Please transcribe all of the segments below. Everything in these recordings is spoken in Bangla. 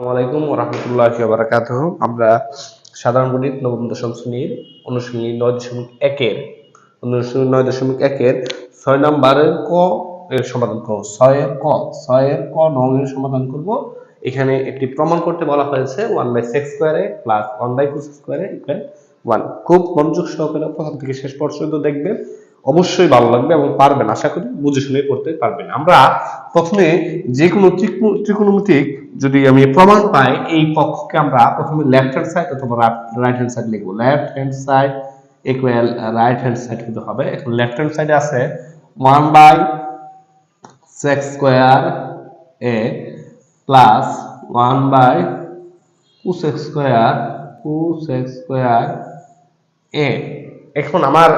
আসসালামাইকুম রহমতুল্লাহ বারাকাত আমরা সাধারণ গণিত নবম দশম শ্রেণির নয় দশমিক একের নয় দশমিক একের ছয় নম্বরের ক এর সমাধান করব। ছয়ের ক ছয়ের ক নং এর সমাধান করব। এখানে একটি প্রমাণ করতে বলা হয়েছে ওয়ান বাই সিক্স স্কোয়ারে প্লাস ওয়ান বাই টু স্কোয়ারে ইকুয়াল ওয়ান খুব মনোযোগ সহকারে প্রথম থেকে শেষ পর্যন্ত দেখবেন। অবশ্যই ভালো লাগবে এবং পারবেন। আশা করি বুঝে শুনে করতে পারবেন। আমরা প্রথমে যে কোনো ত্রিকো- ত্রিকোণমিতিক যদি আমি প্রমাণ পাই, এই পক্ষকে আমরা প্রথমে লেফট হ্যান্ড সাইড অথবা রাইট হ্যান্ড সাইড লিখব। Left hand side equal right hand side কিন্তু হবে। এখন লেফট হ্যান্ড সাইডে আছে one by sex square A plus one by two six square two six square এ এখন আমার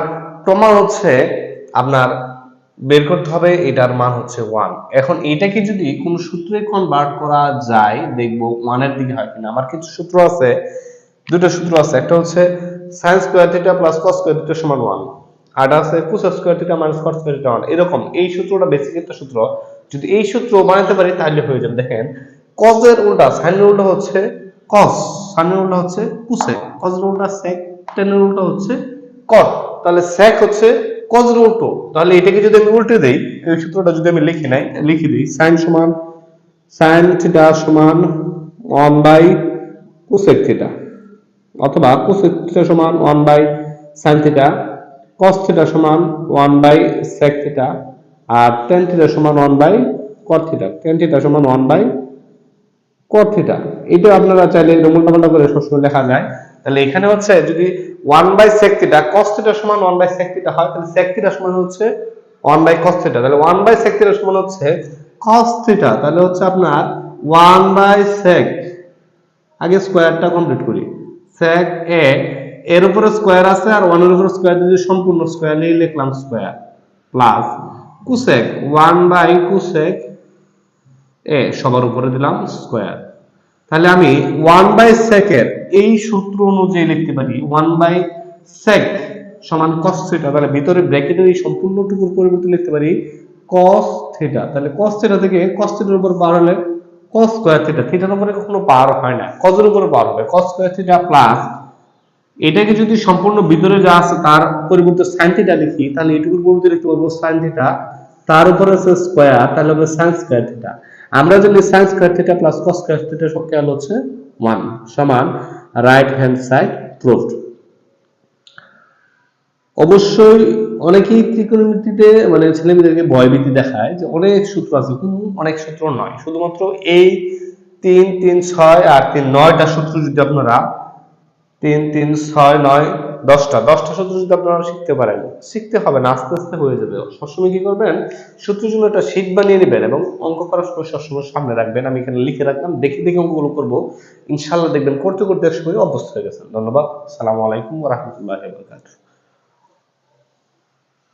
প্রমাণ হচ্ছে আপনার বের করতে হবে এটার মান হচ্ছে ওয়ান এখন এটাকে যদি কোন সূত্রে কনভার্ট করা যায়, দেখব ওয়ানের দিকে হয় কিনা। আমার কিছু সূত্র আছে, দুটো সূত্র আছে। একটা হচ্ছে sine square theta plus cos square theta সমান ওয়ান আর আছে cos square theta minus cos square theta one এরকম, এই সূত্রটা বেসিক একটা সূত্র। যদি এই সূত্র বানাতে পারি, তাহলে হয়ে যাবে। দেখেন কজের উল্টা সাইনের উল্টা হচ্ছে কস সাইনের উল্টা হচ্ছে কুসে কজের উল্টা সেক টেনের উল্টা হচ্ছে কট তাহলে সেক হচ্ছে কজের উল্টো। তাহলে এটাকে যদি আমি উল্টে দেই, এই সূত্রটা যদি আমি লিখি নাই, লিখে দিই সাইন সমান সাইন থিটা সমান ওয়ান বাই কোসেক থিটা অথবা কোসেক থিটা সমান one by sine theta cos theta সমান ওয়ান বাই সেক থিটা আর টেন থিটা সমান one by cot theta tan theta সমান ওয়ান বাই কট থিটা এটা আপনারা চাইলে এটা উল্টাপাল্টা করে সবসময় লেখা যায়। তাহলে এখানে হচ্ছে যদি one by sec theta cos theta সমান ওয়ান বাই সেক থিটা হয়, তাহলে সেক থিটা সমান হচ্ছে ওয়ান বাই কস থিটা তাহলে ওয়ান বাই সেক থিটা সমান হচ্ছে কস থিটা তাহলে হচ্ছে আপনার ওয়ান বাই সেক আগে স্কোয়ারটা কমপ্লিট করি, sec a, এর উপরে স্কোয়ার আছে আর ওয়ানের উপরে স্কোয়ার যদি সম্পূর্ণ স্কোয়ার নিয়ে লিখলাম square plus cosec one by cosec এ সবার উপরে দিলাম স্কোয়ার তাহলে আমি ওয়ান বাই সেকের এই সূত্র অনুযায়ী লিখতে পারি ওয়ান বাই সেক সমান কস থিটা তাহলে ভিতরে ব্র্যাকেটের এই সম্পূর্ণটুকুর পরিবর্তে লিখতে পারি কস থিটা তাহলে কস থিটা থেকে কস থিটার উপর বার হলে কস স্কোয়ার থিটা থিটার উপরে কখনো বার হয় না কজের উপরে বার হবে কস স্কোয়ার থিটা প্লাস এটাকে যদি সম্পূর্ণ ভিতরে যা আছে তার পরিবর্তে সাইন থিটা লিখি, তাহলে এটুকুর পরিবর্তে লিখতে পারব সাইন থিটা তার উপরে আছে স্কোয়ার তাহলে হবে সাইন স্কোয়ার থিটা আমরা জানি sine square theta plus cos square theta সব খেয়াল হচ্ছে ওয়ান সমান রাইট হ্যান্ড সাইড প্রুফড অবশ্যই অনেকেই ত্রিকোণমিতিতে মানে ছেলেমেয়েদেরকে ভয়ভীতি দেখায় যে অনেক সূত্র আছে কিন্তু অনেক সূত্র নয়। শুধুমাত্র এই তিন তিন, ছয় আর তিন, নয়টা সূত্র যদি আপনারা, তিন তিন, ছয়, নয় দশটা দশটা সূত্র যদি আপনারা শিখতে পারেন, শিখতে হবে না, আস্তে আস্তে হয়ে যাবে। সবসময় কি করবেন? সূত্রের জন্য একটা শীট বানিয়ে নেবেন এবং অঙ্ক করার সময় সবসময় সামনে রাখবেন। আমি এখানে লিখে রাখলাম, দেখে দেখে অঙ্কগুলো করব। ইনশাল্লাহ দেখবেন করতে করতে এক সময় অভ্যস্ত হয়ে গেছেন। ধন্যবাদ। সালামু আলাইকুম রহমতুল্লাহ বরকাত